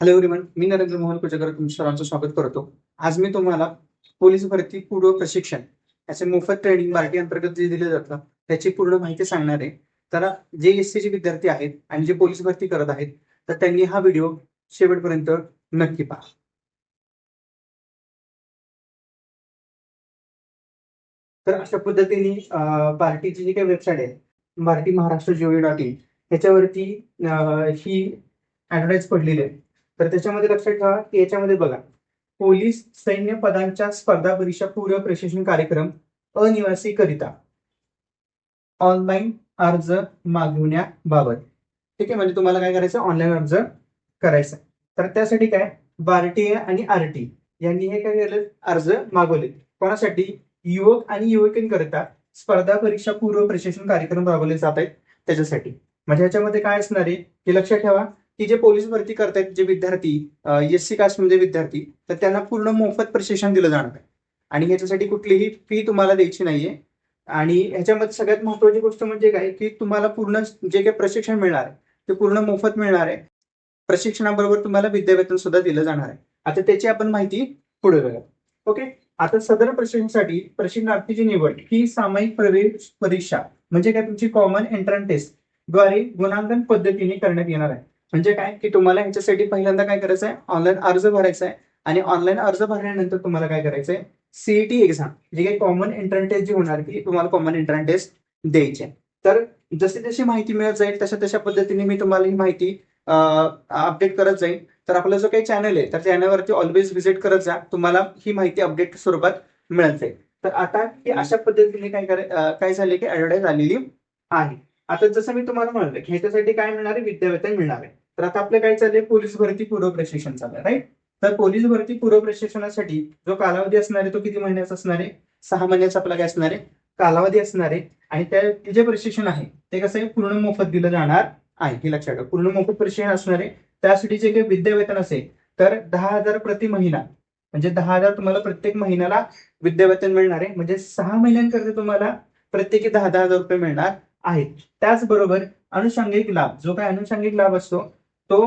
Hello everyone मी नरेंद्र मोहन कुचेकर तुमच्या सर्वांचं स्वागत करतो. आज मी तुम्हाला पोलीस भरती पूर्व प्रशिक्षण याचे मोफत ट्रेनिंग पार्टी अंतर्गत जे दिलं जातं त्याची पूर्ण माहिती सांगणार आहे. तर जे एस चे विद्यार्थी आहेत आणि जे पोलीस भरती करत आहेत तर त्यांनी हा व्हिडिओ शेवटपर्यंत नक्की पहा. तर अशा पद्धतीने अं, जी काही वेबसाईट आहे Bharati Maharashtra gov dot in याच्यावरती ही ऍडव्हर्टाईज पडलेली आहे. तर त्याच्यामध्ये लक्षात ठेवा की याच्यामध्ये बघा पोलीस सैन्य पदांच्या स्पर्धा परीक्षा पूर्व प्रशिक्षण कार्यक्रम अनिवासी करिता ऑनलाईन अर्ज मागवण्याबाबत. ठीक आहे म्हणजे तुम्हाला काय करायचं? ऑनलाईन अर्ज करायचा. तर त्यासाठी काय? बार्टी आणि आरटी यांनी हे काय केलं? अर्ज मागवले. कोणासाठी? युवक आणि युवकींकरिता स्पर्धा परीक्षा पूर्व प्रशिक्षण कार्यक्रम राबवले जात आहेत त्याच्यासाठी. म्हणजे ह्याच्यामध्ये काय असणार आहे? की लक्षात ठेवा. की जे पोलीस भरती करतायत जे विद्यार्थी एस सी कास्टमध्ये विद्यार्थी तर त्यांना पूर्ण मोफत प्रशिक्षण दिलं जाणार आहे. आणि ह्याच्यासाठी कुठलीही फी तुम्हाला द्यायची नाहीये. आणि ह्याच्यामध्ये सगळ्यात महत्वाची गोष्ट म्हणजे काय की तुम्हाला पूर्ण जे काही प्रशिक्षण मिळणार आहे ते पूर्ण मोफत मिळणार आहे. प्रशिक्षणाबरोबर तुम्हाला विद्यावेतन सुद्धा दिलं जाणार आहे. आता त्याची आपण माहिती पुढे बघा ओके? आता सदर प्रशिक्षणासाठी प्रशिक्षणार्थीची निवड ही सामायिक प्रवेश परीक्षा म्हणजे काय तुमची कॉमन एंट्रन्स टेस्टद्वारे गुणांकन पद्धतीने करण्यात येणार आहे. म्हणजे काय? की तुम्हाला ह्याच्यासाठी पहिल्यांदा काय करायचं आहे ऑनलाईन अर्ज भरायचा आहे आणि ऑनलाईन अर्ज भरल्यानंतर तुम्हाला काय करायचं आहे सीईटी एक्झाम जी काही कॉमन एंट्रन्स टेस्ट जी होणार ती तुम्हाला कॉमन एंट्रन्स टेस्ट द्यायची आहे. तर जशी जशी माहिती मिळत जाईल तशा तशा पद्धतीने मी तुम्हाला ही माहिती अपडेट करत जाईल. तर आपला जो काही चॅनल आहे तर चॅनलवरती ऑलवेज व्हिजिट करत जा. तुम्हाला ही माहिती अपडेट स्वरूपात मिळत जाईल. तर आता ही अशा पद्धतीने काय काय झाले की ऍडव्हर्टाईज आलेली आहे. आता जसं मी तुम्हाला म्हणलं की ह्याच्यासाठी काय मिळणार आहे? विद्यावेतन मिळणार आहे. तर आता आपलं काय चाललंय? पोलीस भरती पूर्व प्रशिक्षण चाललंय राईट तर पोलीस भरती पूर्व प्रशिक्षणासाठी जो कालावधी असणार आहे तो किती महिन्याचा असणार आहे? सहा महिन्याचा आपला काय असणार आहे? कालावधी असणार आहे. आणि त्या जे प्रशिक्षण आहे ते कसं आहे? पूर्ण मोफत दिलं जाणार आहे. हे लक्षात ठेवा. पूर्ण मोफत प्रशिक्षण असणार आहे. त्यासाठी जे काही विद्यावेतन असेल तर दहा हजार प्रति महिना म्हणजे दहा हजार तुम्हाला प्रत्येक महिन्याला विद्यावेतन मिळणार आहे. म्हणजे सहा महिन्यांकरता तुम्हाला प्रत्येकी दहा दहा हजार रुपये मिळणार. आहेत. त्याचबरोबर अनुषंगिक लाभ जो काय अनुषंगिक लाभ असतो तो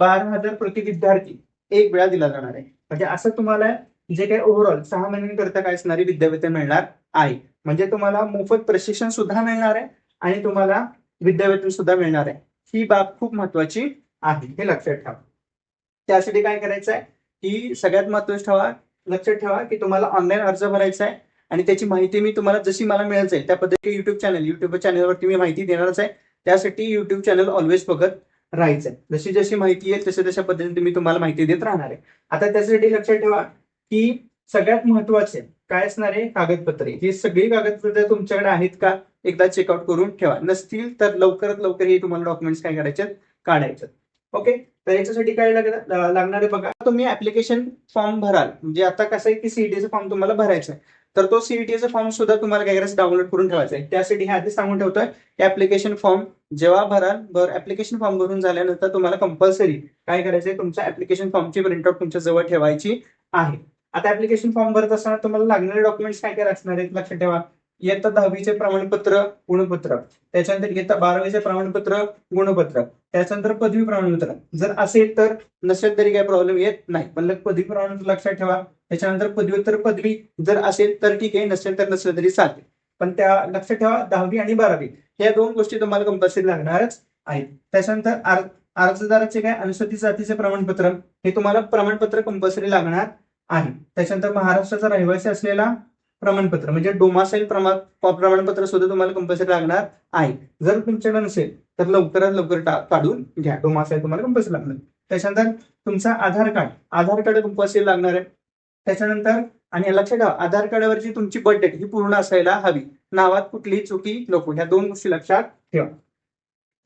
बारा हजार प्रति विद्यार्थी एक वेळा दिला जाणार आहे. म्हणजे असं तुम्हाला जे काही ओव्हरऑल सहा महिन्यांकरता काय असणारी विद्यापीठ मिळणार आहे. म्हणजे तुम्हाला मोफत प्रशिक्षण सुद्धा मिळणार आहे आणि तुम्हाला विद्यावेतन सुद्धा मिळणार आहे. ही बाब खूप महत्वाची आहे हे लक्षात ठेवा. त्यासाठी काय करायचं आहे की सगळ्यात महत्वाचं ठेवा लक्षात ठेवा की तुम्हाला ऑनलाईन अर्ज भरायचा आहे. आणि त्याची माहिती मी तुम्हाला जशी मला मिळत जाईल त्या पद्धतीने युट्यूब चॅनल युट्यूब चॅनलवरती मी माहिती देणारच आहे. त्यासाठी युट्यूब चॅनल ऑलवेज बघत राहायचं आहे जशी जशी माहिती आहे तशा तशा पद्धतीने मी तुम्हाला माहिती देत राहणार आहे. आता त्यासाठी लक्षात ठेवा की सगळ्यात महत्त्वाचे काय असणार आहे? कागदपत्रे. ही सगळी कागदपत्रे तुमच्याकडे आहेत का? एकदा चेकआउट करून ठेवा. नसतील तर लवकरात लवकर हे तुम्हाला डॉक्युमेंट्स काय करायचे? काढायचे. ओके तर याच्यासाठी काय लागणार आहे बघा. तुम्ही ऍप्लिकेशन फॉर्म भराल. म्हणजे आता कसं आहे की सीईटीचा फॉर्म तुम्हाला भरायचा आहे. तर तो सीईटीचा फॉर्म सुद्धा तुम्हाला काय करायचं डाउनलोड करून ठेवायचा आहे. त्यासाठी हे आधी सांगून ठेवतोय की ऍप्लिकेशन फॉर्म जेव्हा भराल भर ऍप्लिकेशन फॉर्म भरून झाल्यानंतर तुम्हाला कंपल्सरी काय करायचंय तुमच्या ऍप्लिकेशन फॉर्मची प्रिंटआउट तुमच्या जवळ ठेवायची आहे. आता ऍप्लिकेशन फॉर्म भरत असताना तुम्हाला लागणारे डॉक्युमेंट्स काय काय असणार आहेत लक्षात ठेवा. इयत्ता दहावीचे प्रमाणपत्र गुणपत्र. त्याच्यानंतर इयत्ता बारावीचे प्रमाणपत्र गुणपत्र. त्याच्यानंतर पदवी प्रमाणपत्र. जर असेल तर नसेल तरी काही प्रॉब्लेम येत नाही. पण पदवी प्रमाणपत्र लक्षात ठेवा. त्याच्यानंतर पदव्युत्तर पदवी जर असेल तर ठीक आहे नसेल तर नसेल तरी चालते पण त्या लक्षात ठेवा दहावी आणि बारावी या दोन गोष्टी तुम्हाला कंपल्सरी लागणारच आहेत. त्याच्यानंतर अर्ज अर्जदाराचे काय अनुसूचित जातीचे प्रमाणपत्र हे तुम्हाला प्रमाणपत्र कंपल्सरी लागणार आहे. त्याच्यानंतर महाराष्ट्राचा रहिवासी असलेला प्रमाणपत्र म्हणजे डोमासाईल प्रमाण प्रमाणपत्र सुद्धा तुम्हाला कंपल्सरी लागणार आहे. जर तुमच्याकडे नसेल तर लवकरात लवकर काढून घ्या. डोमासाईल तुम्हाला कंपल्सरी लागणार. त्याच्यानंतर तुमचा Aadhaar card Aadhaar card compulsory लागणार आहे. त्याच्यानंतर आणि लक्षात ठेवा आधार कार्डावरची तुमची बर्थ डेट ही पूर्ण असायला हवी. नावात कुठलीही चुकी नको. ह्या दोन गोष्टी लक्षात ठेवा.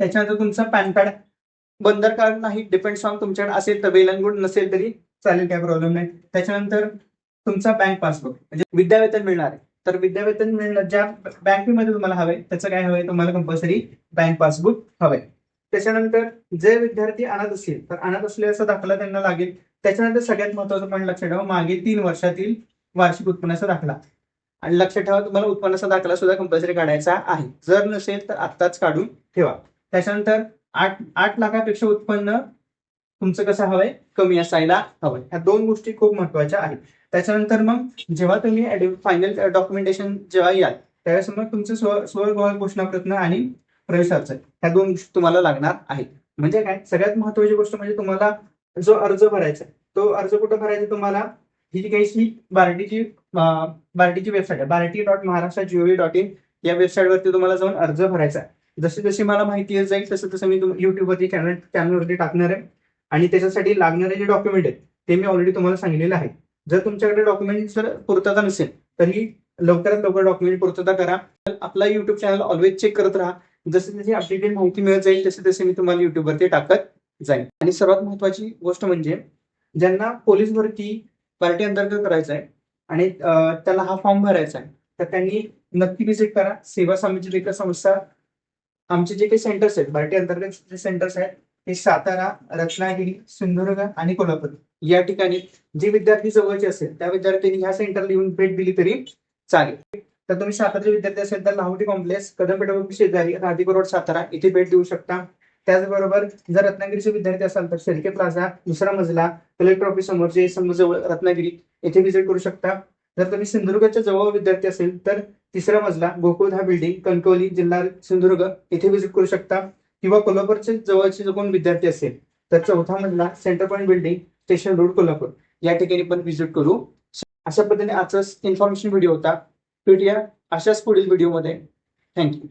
त्याच्यानंतर तुमचं पॅन कार्ड बंदर कार्ड नाही डिपेंड्स ऑन तुमच्याकडे असेल तर वेलंगुड नसेल तरी चालेल काय प्रॉब्लेम नाही. त्याच्यानंतर तुमचा बँक पासबुक म्हणजे विद्यावेतन मिळणार आहे. तर विद्यावेतन मिळणार ज्या बँकेमध्ये तुम्हाला हवे त्याचं काय हवंय? तुम्हाला कंपल्सरी बँक पासबुक हवंय. त्याच्यानंतर जे विद्यार्थी अनाथ असतील तर अनाथ असल्याचा दाखला त्यांना लागेल. त्याच्यानंतर सगळ्यात महत्वाचं पॉईंट लक्षात ठेवा मागे तीन वर्षातील वार्षिक उत्पन्नाचा दाखला. आणि लक्षात ठेवा तुम्हाला उत्पन्नाचा दाखला सुद्धा कंपल्सरी काढायचा आहे. जर नसेल तर आत्ताच काढून ठेवा. त्याच्यानंतर आठ आठ लाखापेक्षा उत्पन्न तुमचं कसं हवंय? कमी असायला हवंय. ह्या दोन गोष्टी खूप महत्त्वाच्या आहेत. त्याच्यानंतर मग जेव्हा तुम्ही फायनल डॉक्युमेंटेशन जेव्हा याल त्यावेळेस मग तुमचं स्व स्व आणि प्रवेश अर्ज ह्या दोन गोष्टी तुम्हाला लागणार आहेत. म्हणजे काय? सगळ्यात महत्वाची गोष्ट म्हणजे तुम्हाला जो अर्ज भरायचा आहे, तो अर्ज कुठं भरायचा तुम्हाला? ही जी काही ही बार्टीची बार्टीची वेबसाईट आहे. Barti dot Maharashtra gov dot in या वेबसाईटवरती तुम्हाला जाऊन अर्ज भरायचा आहे. जशी जशी मला माहिती येत जाईल तसं तसं मी युट्यूबवरती चॅनल चॅनलवरती टाकणार आहे. आणि त्याच्यासाठी लागणारे जे डॉक्युमेंट आहेत ते मी ऑलरेडी तुम्हाला सांगितलेलं आहे जर तुमच्याकडे डॉक्युमेंट जर पूर्तता नसेल तरी लवकरात लवकर डॉक्युमेंट पूर्तता करा. आपला युट्यूब चॅनल ऑलवेज चेक करत राहा. जसे जशी अपडेटेड माहिती मिळत जाईल तसे तसे मी तुम्हाला युट्यूबवरती टाकत जाईल आणि सर्वात महत्वाची गोष्ट म्हणजे ज्यांना पोलीस भरती पार्टी अंतर्गत करायचं आहे आणि त्याला हा फॉर्म भरायचा आहे तर त्यांनी नक्की व्हिजिट करा. सेवा समिती विकास संस्था आमचे जे काही सेंटर्स आहेत पार्टी अंतर्गत जे सेंटर्स आहेत ते सातारा रत्नागिरी सिंधुदुर्ग आणि कोल्हापूर. या ठिकाणी जे विद्यार्थी जवळचे असेल त्या विद्यार्थ्यांनी ह्या सेंटरला येऊन भेट दिली तरी चालेल. तर तुम्ही सातारचे विद्यार्थी असेल तर लाहोटी कॉम्प्लेक्स कदमपेठ शेजारी राधिका रोड सातारा इथे भेट देऊ शकता. त्याचबरोबर जर रत्नागिरीचे विद्यार्थी असाल तर शेलके प्लाझा दुसरा मजला कलेक्टर ऑफिस समोर जे जवळ रत्नागिरी येथे व्हिजिट करू शकता. जर तुम्ही सिंधुदुर्गच्या जवळ विद्यार्थी असेल तर तिसरा मजला गोकुळधा बिल्डिंग कणकवली जिल्हा सिंधुदुर्ग येथे व्हिजिट करू शकता. किंवा कोल्हापूरचे जवळचे जो कोण विद्यार्थी असेल तर चौथा मजला centre point building station road Kolhapur. या ठिकाणी पण व्हिजिट करू. अशा पद्धतीने आजचा इन्फॉर्मेशन व्हिडिओ होता. भेटूया अशाच पुढील व्हिडिओमध्ये थँक्यू